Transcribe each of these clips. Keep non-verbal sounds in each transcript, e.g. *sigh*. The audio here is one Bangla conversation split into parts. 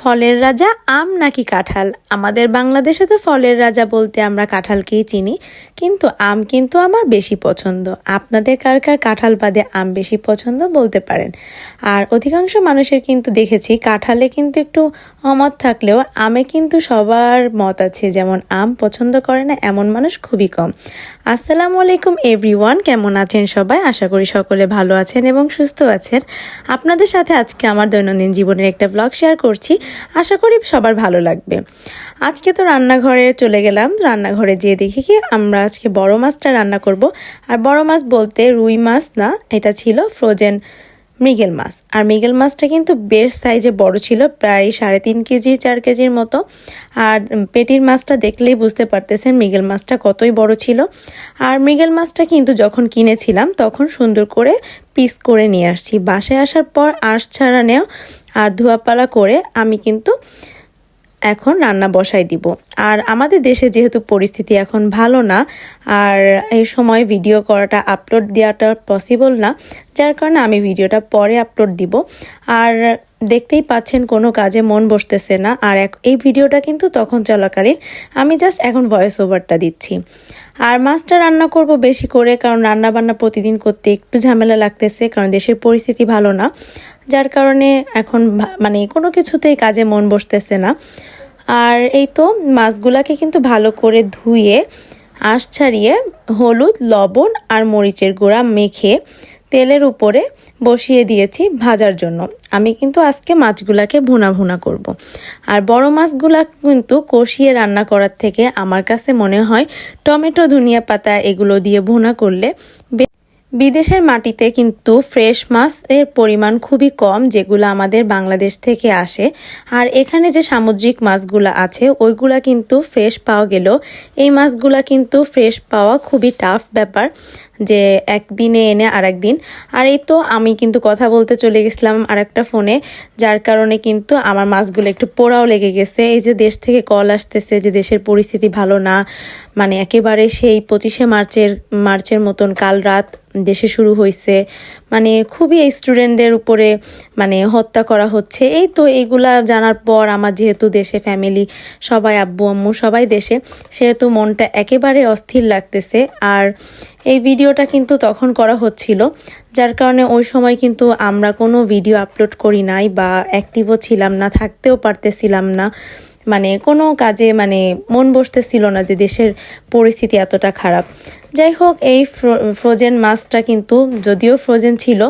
ফলের রাজা আম নাকি কাঁঠাল? আমাদের বাংলাদেশে তো ফলের রাজা বলতে আমরা কাঁঠালকেই চিনি, কিন্তু আম কিন্তু আমার বেশি পছন্দ। আপনাদের কার কার কাঁঠাল বাদে আম বেশি পছন্দ বলতে পারেন। আর অধিকাংশ মানুষের কিন্তু দেখেছি, কাঁঠালে কিন্তু একটু অমত থাকলেও আমে কিন্তু সবার মত আছে, যেমন আম পছন্দ করে না এমন মানুষ খুবই কম। আসসালামু আলাইকুম এভরিওয়ান, কেমন আছেন সবাই? আশা করি সকলে ভালো আছেন এবং সুস্থ আছেন। আপনাদের সাথে আজকে আমার দৈনন্দিন জীবনের একটা ব্লগ শেয়ার করছি। আশা করি সবার ভালো লাগবে। আজকে তো রান্নাঘরে চলে গেলাম, রান্নাঘরে যেয়ে দেখি কি আমরা আজকে বড় মাছটা রান্না করব। আর বড় মাছ বলতে রুই মাছ না, এটা ছিল ফ্রোজেন মৃগেল মাছ। আর মৃগেল মাছটা কিন্তু বেশ সাইজে বড় ছিল, প্রায় সাড়ে তিন কেজি, চার কেজির মতো। আর পেটির মাছটা দেখলেই বুঝতে পারতেছেন মৃগেল মাছটা কতই বড় ছিল। আর মৃগেল মাছটা কিন্তু যখন কিনেছিলাম, তখন সুন্দর করে পিস করে নিয়ে আসছি। বাসায় আসার পর আঁশ ছাড়ানেও আর ধোয়াপালা করে আমি কিন্তু এখন রান্না বসাই দিব। আর আমাদের দেশে যেহেতু পরিস্থিতি এখন ভালো না, আর এই সময় ভিডিও করাটা আপলোড দেওয়াটা পসিবল না, যার কারণে আমি ভিডিওটা পরে আপলোড দিব। আর দেখতেই পাচ্ছেন কোনো কাজে মন বসতেছে না। আর এই ভিডিওটা কিন্তু তখন চলাকালীন আমি জাস্ট এখন ভয়েস ওভারটা দিচ্ছি। আর মাছটা রান্না করব বেশি করে, কারণ রান্না বান্না প্রতিদিন করতে একটু ঝামেলা লাগতেছে, কারণ দেশের পরিস্থিতি ভালো না। যার কারণে এখন মানে কোনো কিছুতেই কাজে মন বসতেছে না। আর এই তো মাছগুলাকে কিন্তু ভালো করে ধুয়ে, আঁশ ছাড়িয়ে হলুদ, লবণ আর মরিচের গুঁড়া মেখে তেলের উপরে বসিয়ে দিয়েছি ভাজার জন্য। আমি কিন্তু আজকে মাছগুলাকে ভুনা ভুনা করব। আর বড় মাছগুলা কিন্তু কষিয়ে রান্না করার থেকে আমার কাছে মনে হয় টমেটো, ধনিয়া পাতা এগুলো দিয়ে ভুনা করলে বিদেশের মাটিতে কিন্তু ফ্রেশ মাছের পরিমাণ খুবই কম যেগুলো আমাদের বাংলাদেশ থেকে আসে। আর এখানে যে সামুদ্রিক মাছগুলো আছে, ওইগুলা কিন্তু ফ্রেশ পাওয়া গেলেও এই মাছগুলা কিন্তু ফ্রেশ পাওয়া খুবই টাফ ব্যাপার। যে একদিনে এনে আর একদিন আর এই তো আমি কিন্তু কথা বলতে চলে গেছিলাম আর একটা ফোনে, যার কারণে কিন্তু আমার মাছগুলো একটু পোড়াও লেগে গেছে। এই যে দেশ থেকে কল আসতেছে যে দেশের পরিস্থিতি ভালো না মানে একেবারে সেই পঁচিশে মার্চের মার্চের মতন কাল রাত দেশে শুরু হয়েছে মানে খুবই স্টুডেন্টদের উপরে মানে হত্যা করা হচ্ছে। এই তো এইগুলা জানার পর আমার যেহেতু দেশে ফ্যামিলি, সবাই আব্বু আম্মু সবাই দেশে, সেহেতু মনটা একেবারে অস্থির লাগতেছে। আর এই ভিডিওটা কিন্তু তখন করা হচ্ছিল, যার কারণে ওই সময় কিন্তু আমরা কোনো ভিডিও আপলোড করি নাই বা অ্যাক্টিভও ছিলাম না, থাকতেও পারতেছিলাম না। মানে কোনো কাজে মানে মন বসতেছিল না যে দেশের পরিস্থিতি এতটা খারাপ। যাই হোক, এই ফ্রোজেন মাছটা কিন্তু, যদিও ফ্রোজেন ছিল,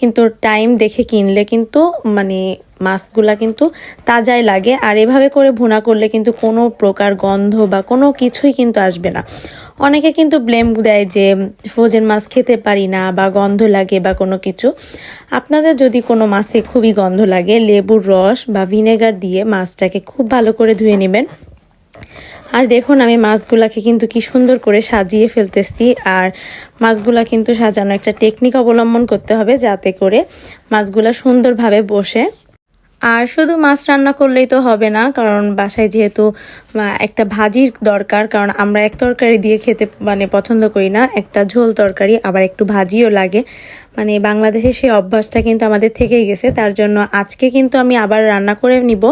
কিন্তু টাইম দেখে কিনলে কিন্তু মানে মাছগুলা কিন্তু তাজাই লাগে। আর এভাবে করে ভুনা করলে কিন্তু কোনো প্রকার গন্ধ বা কোনো কিছুই কিন্তু আসবে না। অনেকে কিন্তু ব্লেম দেয় যে ফ্রোজেন মাছ খেতে পারি না বা গন্ধ লাগে বা কোনো কিছু। আপনাদের যদি কোনো মাছে খুবই গন্ধ লাগে, লেবুর রস বা ভিনেগার দিয়ে মাছটাকে খুব ভালো করে ধুয়ে নেবেন। আর দেখুন, আমি মাছগুলাকে কিন্তু কি সুন্দর করে সাজিয়ে ফেলতেছি। আর মাছগুলা কিন্তু সাজানো একটা টেকনিক অবলম্বন করতে হবে যাতে করে মাছগুলা সুন্দরভাবে বসে। আর শুধু মাছ রান্না করলেই তো হবে না, কারণ বাসায় যেহেতু একটা ভাজির দরকার, কারণ আমরা এক তরকারি দিয়ে খেতে মানে পছন্দ করি না, একটা ঝোল তরকারি, আবার একটু ভাজিও লাগে। মানে বাংলাদেশে সেই অভ্যাসটা কিন্তু আমাদের থেকেই গেছে, তার জন্য আজকে কিন্তু আমি আবার রান্না করে নিব।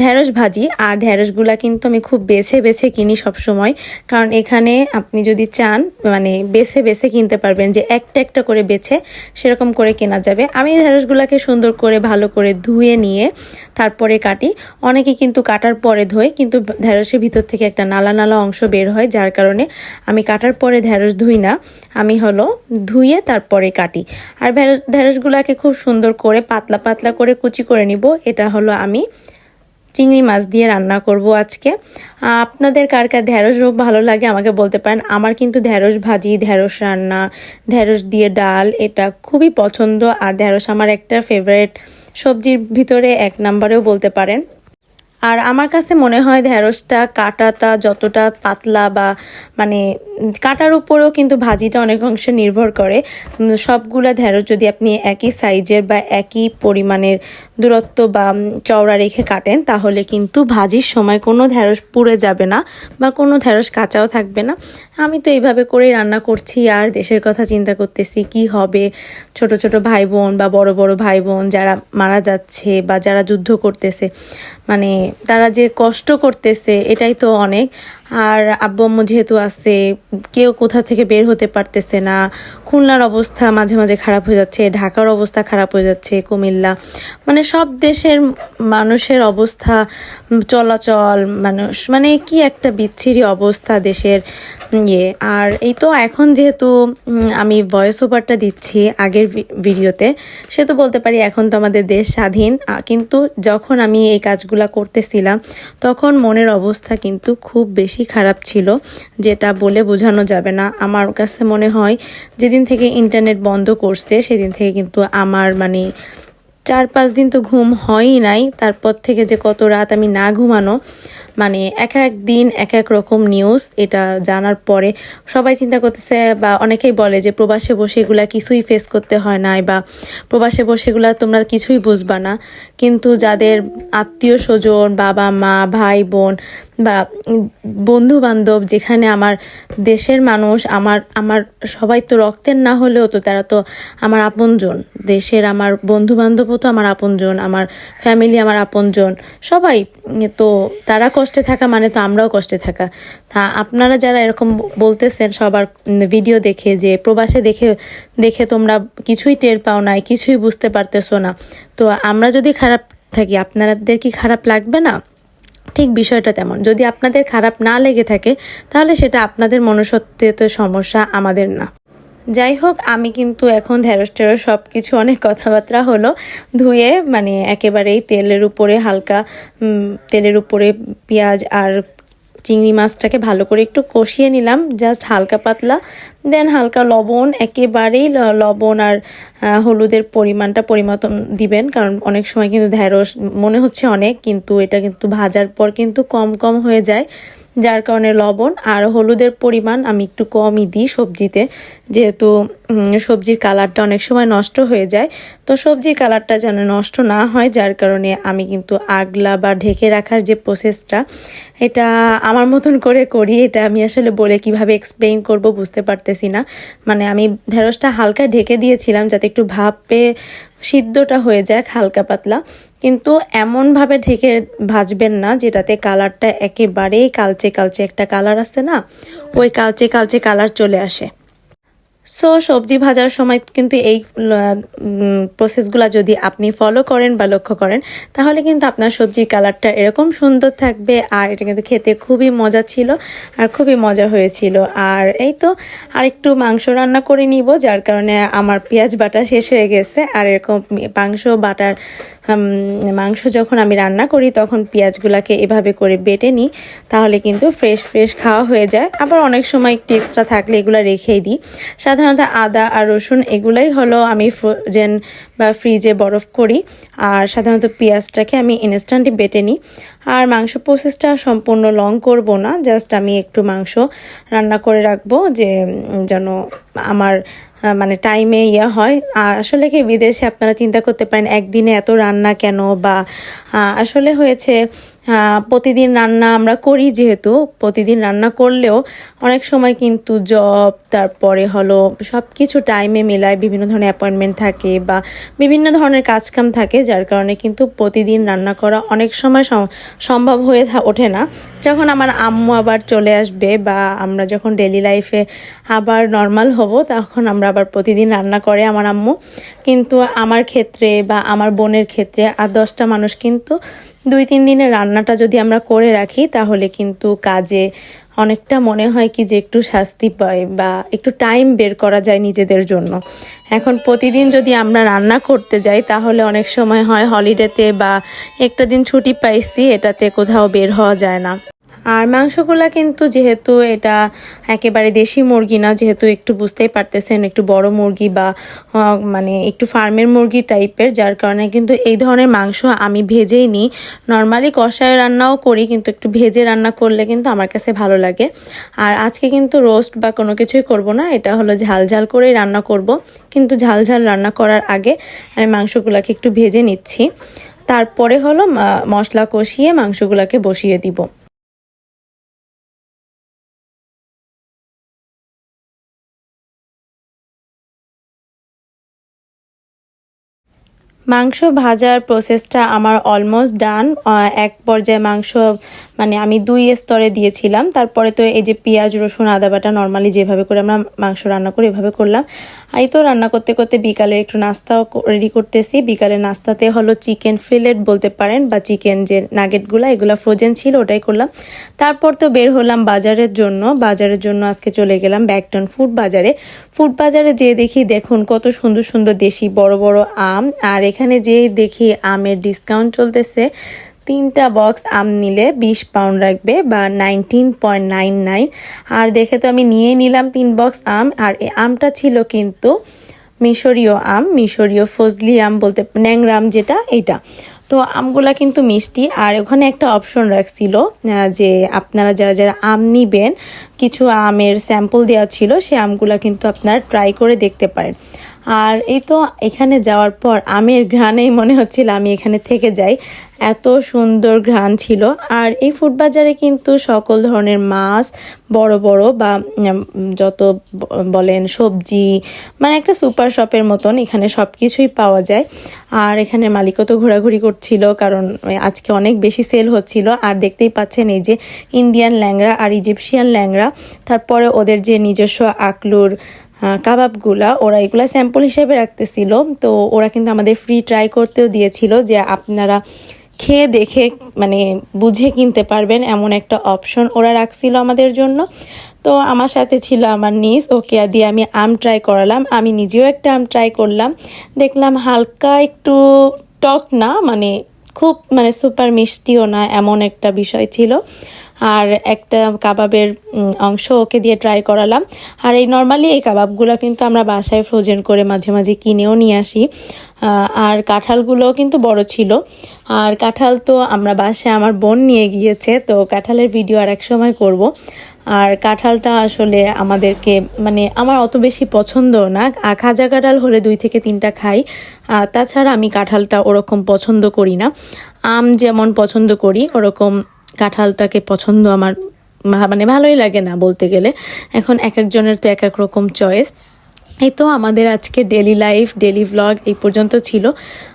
ঢ্যাঁড়স ভাজি। আর ঢ্যাঁড়সগুলা কিন্তু আমি খুব বেছে বেছে কিনি সব সময় কারণ এখানে আপনি যদি চান মানে বেছে বেছে কিনতে পারবেন যে একটা একটা করে বেছে সেরকম করে কেনা যাবে। আমি ঢ্যাঁড়সগুলাকে সুন্দর করে ভালো করে ধুয়ে নিয়ে তারপরে কাটি। অনেকে কিন্তু কাটার পরে ধোয়, কিন্তু ঢ্যাঁড়সের ভিতর থেকে একটা নালা নালা অংশ বের হয়, যার কারণে আমি কাটার পরে ঢ্যাঁড়স ধুই না। আমি হলো ধুয়ে তারপরে কাটি। আর ঢ্যাঁড়সগুলাকে খুব সুন্দর করে পাতলা পাতলা করে কুচি করে নিব। এটা হলো আমি চিংড়ি মাছ দিয়ে রান্না করব আজকে। আপনাদের কার কার ঢ্যাঁড়স রোগ ভালো লাগে আমাকে বলতে পারেন। আমার কিন্তু ঢ্যাঁড়স ভাজি ঢ্যাঁড়স রান্না ঢ্যাঁড়স দিয়ে ডাল, এটা খুবই পছন্দ। আর ঢ্যাঁড়স আমার একটা ফেভারেট সবজির ভিতরে এক নাম্বারেও বলতে পারেন। আর আমার কাছে মনে হয় ঢেঁড়সটা কাটাটা যতটা পাতলা বা মানে কাটার উপরেও কিন্তু ভাজিটা অনেক অংশে নির্ভর করে। সবগুলা ঢেঁড়স যদি আপনি একই সাইজের বা একই পরিমাণের দূরত্ব বা চওড়া রেখে কাটেন, তাহলে কিন্তু ভাজির সময় কোনো ঢেঁড়স পুড়ে যাবে না বা কোনো ঢেঁড়স কাঁচাও থাকবে না। আমি তো এইভাবে করেই রান্না করছি আর দেশের কথা চিন্তা করতেছি, কি হবে? ছোট ছোট ভাই বোন বা বড় বড় ভাই বোন যারা মারা যাচ্ছে বা যারা যুদ্ধ করতেছে মানে তারা যে কষ্ট করতেছে এটাই তো অনেক। আর আব্বু আম্মু যেহেতু আছে, কেউ কোথা থেকে বের হতে পারতেছে না। খুলনার অবস্থা মাঝে মাঝে খারাপ হয়ে যাচ্ছে, ঢাকার অবস্থা খারাপ হয়ে যাচ্ছে, কুমিল্লা। মানে সব দেশের মানুষের অবস্থা চলাচল, মানুষ মানে কি একটা বিচ্ছিরি অবস্থা দেশের ইয়ে। আর এই তো এখন যেহেতু আমি ভয়েস ওভারটা দিচ্ছি আগের ভিডিওতে, সে তো বলতে পারি এখন তো আমাদের দেশ স্বাধীন। কিন্তু যখন আমি এই কাজগুলা করতেছিলাম, তখন মনের অবস্থা কিন্তু খুব বেশি খারাপ ছিল, যেটা বলে বোঝানো যাবে না। আমার কাছে মনে হয়, যেদিন থেকে ইন্টারনেট বন্ধ করছে, সেদিন থেকে কিন্তু আমার মানে চার পাঁচ দিন তো ঘুম হয়ই নাই। তারপর থেকে যে কত রাত আমি না ঘুমানো মানে এক এক দিন এক এক রকম নিউজ এটা জানার পরে সবাই চিন্তা করতেছে বা অনেকেই বলে যে প্রবাসে বসে এগুলা কিছুই ফেস করতে হয় নাই বা প্রবাসে বসে এগুলা তোমরা কিছুই বুঝবা না। কিন্তু যাদের আত্মীয় স্বজন, বাবা, মা, ভাই, বোন বা বন্ধু বান্ধব যেখানে আমার দেশের মানুষ, আমার আমার সবাই তো রক্তের না হলেও তো তারা তো আমার আপনজন। দেশের আমার বন্ধু বান্ধবও তো আমার আপনজন, আমার ফ্যামিলি আমার আপনজন। সবাই তো তারা কষ্টে থাকা মানে তো আমরাও কষ্টে থাকা। তা আপনারা যারা এরকম বলতেছেন, সবার ভিডিও দেখে যে, প্রবাসে দেখে দেখে তোমরা কিছুই টের পাও নাই, কিছুই বুঝতে পারতেছো না। তো আমরা যদি খারাপ থাকি, আপনাদের কি খারাপ লাগবে না? ঠিক বিষয়টা তেমন। যদি আপনাদের খারাপ না লেগে থাকে, তাহলে সেটা আপনাদের মনুষ্যত্বের সমস্যা, আমাদের না। যাই হোক আমি কিন্তু এখন ঢেঁড়স টেরস সব কিছু অনেক কথাবার্তা হলো, ধুয়ে মানে একেবারেই তেলের উপরে হালকা তেলের উপরে পেঁয়াজ আর চিংড়ি মাছটাকে ভালো করে একটু কষিয়ে নিলাম জাস্ট হালকা পাতলা দেন হালকা লবণ, একেবারেই লবণ আর হলুদের পরিমাণটা পরিমতন দিবেন, কারণ অনেক সময় কিন্তু ঢেঁড়স মনে হচ্ছে অনেক, কিন্তু এটা কিন্তু ভাজার পর কিন্তু কম কম হয়ে যায়। যার কারণে লবণ আর হলুদের পরিমাণ আমি একটু কমই দিই সবজিতে। যেহেতু সবজির কালারটা অনেক সময় নষ্ট হয়ে যায়, তো সবজির কালারটা যেন নষ্ট না হয়, যার কারণে আমি কিন্তু আগলা বা ঢেকে রাখার যে প্রসেসটা এটা আমার মতন করে করি। এটা আমি আসলে বলে কীভাবে এক্সপ্লেইন করব বুঝতে পারতেছি না। মানে আমি ঢেঁড়সটা হালকা ঢেকে দিয়েছিলাম যাতে একটু ভাপ পেয়ে সিদ্ধটা হয়ে যায় হালকা পাতলা। কিন্তু এমনভাবে ঢেকে ভাজবেন না, যেটাতে কালারটা একেবারেই কালচে কালচে একটা কালার আসে না? ওই কালচে কালচে কালার চলে আসে। সো সবজি ভাজার সময় কিন্তু এই প্রসেসগুলো যদি আপনি ফলো করেন বা লক্ষ্য করেন, তাহলে কিন্তু আপনার সবজির কালারটা এরকম সুন্দর থাকবে আর এটা কিন্তু খেতে খুবই মজা ছিল আর খুবই মজা হয়েছিল। আর এই তো আর একটু মাংস রান্না করে নিব, যার কারণে আমার পেঁয়াজ বাটা শেষ হয়ে গেছে। আর এরকম মাংস বাটার মাংস যখন আমি রান্না করি, তখন পেঁয়াজগুলোকে এভাবে করে বেটে নিই, তাহলে কিন্তু ফ্রেশ ফ্রেশ খাওয়া হয়ে যায়। আবার অনেক সময় একটু এক্সট্রা থাকলে এগুলো রেখেই দিই। সাধারণত আদা আর রসুন এগুলাই হলো আমি ফ্রোজেন বা ফ্রিজে বরফ করি। আর সাধারণত পেঁয়াজটাকে আমি ইনস্ট্যান্টলি বেটে নিই। আর মাংস প্রসেসটা সম্পূর্ণ লং করব না জাস্ট আমি একটু মাংস রান্না করে রাখব যে যেন আমার মানে টাইমে ইয়ে হয়। আর আসলে কি, বিদেশে আপনারা চিন্তা করতে পারেন, একদিনে এত রান্না কেন? বা আসলে হয়েছে প্রতিদিন রান্না আমরা করি যেহেতু, প্রতিদিন রান্না করলেও অনেক সময় কিন্তু জব তারপরে হলো সব কিছু টাইমে মেলায় বিভিন্ন ধরনের অ্যাপয়েন্টমেন্ট থাকে বা বিভিন্ন ধরনের কাজকাম থাকে, যার কারণে কিন্তু প্রতিদিন রান্না করা অনেক সময় সম্ভব হয়ে ওঠে না। যখন আমার আম্মু আবার চলে আসবে বা আমরা যখন ডেলি লাইফে আবার নর্মাল হব, তখন আমরা আবার প্রতিদিন রান্না করে আমার আম্মু। কিন্তু আমার ক্ষেত্রে বা আমার বোনের ক্ষেত্রে আর দশটা মানুষ কিন্তু দুই, তিন দিনের রান্নাটা যদি আমরা করে রাখি, তাহলে কিন্তু কাজে অনেকটা মনে হয় কি যে একটু শাস্তি পায় বা একটু টাইম বের করা যায় নিজেদের জন্য। এখন প্রতিদিন যদি আমরা রান্না করতে যাই, তাহলে অনেক সময় হয় হলিডেতে বা একটা দিন ছুটি পাইছি, এটাতে কোথাও বের হওয়া যায় না। আর মাংসগুলা কিন্তু যেহেতু এটা একেবারে দেশি মুরগি না, যেহেতু একটু বুঝতেই পারতেছেন, একটু বড় মুরগি বা মানে একটু ফার্মের মুরগি টাইপের, যার কারণে কিন্তু এই ধরনের মাংস আমি ভেজেই নিই। নর্মালি কষায় রান্নাও করি, কিন্তু একটু ভেজে রান্না করলে কিন্তু আমার কাছে ভালো লাগে। আর আজকে কিন্তু রোস্ট বা কোনো কিছুই করব না, এটা হলো ঝাল ঝাল করেই রান্না করব। কিন্তু ঝাল ঝাল রান্না করার আগে আমি মাংসগুলোকে একটু ভেজে নিচ্ছি। তারপরে হলো মশলা কষিয়ে মাংসগুলোকে বসিয়ে দিব। মাংস ভাজার প্রসেসটা আমার অলমোস্ট ডান এক পর্যায়ে মাংস মানে আমি দুই স্তরে দিয়েছিলাম। তারপরে তো এই যে পেঁয়াজ, রসুন, আদা বাটা নর্মালি যেভাবে করে আমরা মাংস রান্না করি, এভাবে করলাম। এই তো রান্না করতে করতে বিকালে একটু নাস্তাও রেডি করতেছি। বিকালে নাস্তাতে হলো চিকেন ফিলেট বলতে পারেন বা চিকেন যে নাগেটগুলো এগুলো ফ্রোজেন ছিল, ওটাই করলাম। তারপর তো বের হলাম বাজারের জন্য। বাজারের জন্য আজকে চলে গেলাম ব্যাকটন ফুড বাজারে ফুড বাজারে যেয়ে দেখি, দেখুন কত সুন্দর সুন্দর দেশি বড় বড় আম। আর এখানে যেই দেখি আমের ডিসকাউন্ট চলতেছে, তিনটা বক্স আম নিলে বিশ পাউন্ড রাখবে বা নাইনটিন পয়েন্ট নাইন নাইন আর দেখে তো আমি নিয়ে নিলাম তিন বক্স আম, আর এই আমটা ছিল কিন্তু মিশরীয় আম, মিশরীয় ফজলি আম বলতে ন্যাংরাম যেটা এটা তো আমগুলা কিন্তু মিষ্টি, আর ওখানে একটা অপশন রাখছিল যে আপনারা যারা যারা আম নিবেন, কিছু আমের স্যাম্পল দেওয়া ছিল, সে আমগুলা কিন্তু আপনারা ট্রাই করে দেখতে পারেন। আর এই তো এখানে যাওয়ার পর আমের ঘ্রাণেই মনে হচ্ছিল আমি এখানে থেকে যাই। এত সুন্দর ঘ্রাণ ছিল। আর এই ফুড বাজারে কিন্তু সকল ধরনের মাছ, বড় বড় বা যত বলেন সবজি মানে একটা সুপার শপের মতন এখানে সব কিছুই পাওয়া যায়। আর এখানে মালিকও তো ঘোরাঘুরি করছিল কারণ আজকে অনেক বেশি সেল হচ্ছিল। আর দেখতেই পাচ্ছেন এই যে ইন্ডিয়ান ল্যাংড়া আর ইজিপশিয়ান ল্যাংড়া। তারপরে ওদের যে নিজস্ব আকলুর কাবাবগুলা ওরা এগুলা স্যাম্পল হিসেবে রাখতেছিল। তো ওরা কিন্তু আমাদের ফ্রি ট্রাই করতেও দিয়েছিল যে আপনারা খেয়ে দেখে মানে বুঝে কিনতে পারবেন এমন একটা অপশন ওরা রাখছিল আমাদের জন্য। তো আমার সাথে ছিল আমার নিজ ওকে দিয়ে আমি আম ট্রাই করালাম। আমি নিজেও একটা আম ট্রাই করলাম। দেখলাম হালকা একটু টক না মানে খুব মানে সুপার মিষ্টিও না, এমন একটা বিষয় ছিল। আর একটা কাবাবের অংশ ওকে দিয়ে ট্রাই করালাম। আর এই নর্মালি এই কাবাবগুলো কিন্তু আমরা বাসায় ফ্রোজেন করে মাঝে মাঝে কিনেও নিয়ে আসি। আর কাঁঠালগুলোও কিন্তু বড় ছিল। আর কাঁঠাল তো আমরা বাসায় আমার বোন নিয়ে গিয়েছে, তো কাঁঠালের ভিডিও আর এক সময় করব। আর কাঁঠালটা আসলে আমাদেরকে মানে আমার অত বেশি পছন্দ না। আর খাজা কাঁঠাল হলে দুই থেকে তিনটা খাই। তাছাড়া আমি কাঁঠালটা ওরকম পছন্দ করি না। আম যেমন পছন্দ করি, ওরকম কাঁঠালটাকে পছন্দ আমার মানে ভালোই লাগে না বলতে গেলে। এখন এক একজনের তো এক এক রকম চয়েস এই তো আমাদের আজকে ডেলি লাইফ ডেলি ভ্লগ এই পর্যন্ত ছিল।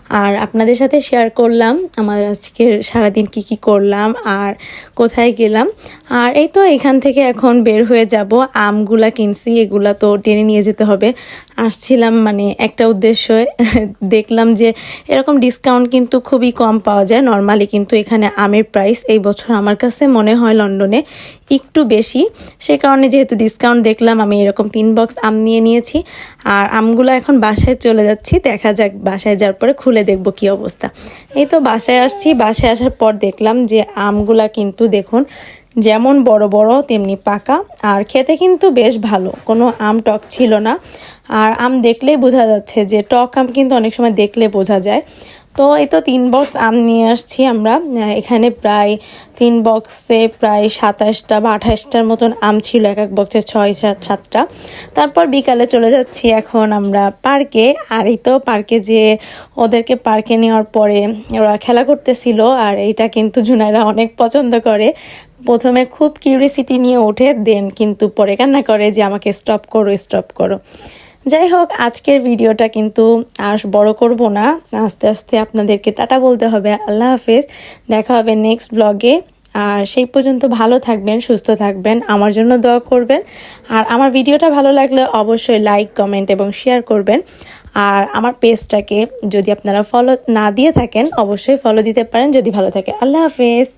আর আপনাদের সাথে শেয়ার করলাম আমার আজকে সারাদিন কি কি করলাম আর কোথায় গেলাম। আর এই তো এখান থেকে এখন বের হয়ে যাব। আমগুলা কিনছি, এগুলা তো টেনে নিয়ে যেতে হবে। আসছিলাম মানে একটা উদ্দেশ্য, *laughs* দেখলাম যে এরকম ডিসকাউন্ট কিন্তু খুবই কম পাওয়া যায়। নর্মালি কিন্তু এখানে আমের প্রাইস এই বছর আমার কাছে মনে হয় লন্ডনে একটু বেশি। সে কারণে যেহেতু ডিসকাউন্ট দেখলাম, আমি এরকম তিন বক্স আম নিয়ে নিয়েছি। আর আমগুলো এখন বাসায় চলে যাচ্ছি। দেখা যাক বাসায় যাওয়ার পরে খুলে দেখব কি অবস্থা। এই তো বাসায় আসছি। বাসায় আসার পর দেখলাম যে আমগুলা কিন্তু দেখুন যেমন বড় বড়, তেমনি পাকা। আর খেতে কিন্তু বেশ ভালো। কোনো আম টক ছিল না। আর আম দেখলেই বোঝা যাচ্ছে যে টক আম কিন্তু অনেক সময় দেখলে বোঝা যায়। তো এই তো তিন বক্স আম নিয়ে আসছি আমরা। এখানে প্রায় তিন বক্সে প্রায় সাতাশটা বা আঠাশটার মতন আম ছিল, এক এক বক্সে ছয়, সাত, সাতটা। তারপর বিকালে চলে যাচ্ছি এখন আমরা পার্কে। আর এই তো পার্কে যে ওদেরকে পার্কে নেওয়ার পরে ওরা খেলা করতেছিল, আর এইটা কিন্তু জুনাইরা অনেক পছন্দ করে। প্রথমে খুব কিউরিসিটি নিয়ে ওঠে দেন কিন্তু পরে কান্না করে যে আমাকে স্টপ করো স্টপ করো। যাই হোক, আজকের ভিডিওটা কিন্তু আর বড় করব না। আস্তে আস্তে আপনাদেরকে টাটা বলতে হবে। আল্লাহ হাফেজ। দেখা হবে নেক্সট ব্লগে আর সেই পর্যন্ত ভালো থাকবেন, সুস্থ থাকবেন। আমার জন্য দোয়া করবেন। আর আমার ভিডিওটা ভালো লাগলে অবশ্যই লাইক কমেন্ট এবং শেয়ার করবেন। আর আমার পেজটাকে যদি আপনারা ফলো না দিয়ে থাকেন, অবশ্যই ফলো দিতে পারেন। যদি ভালো থাকে, আল্লাহ হাফেজ।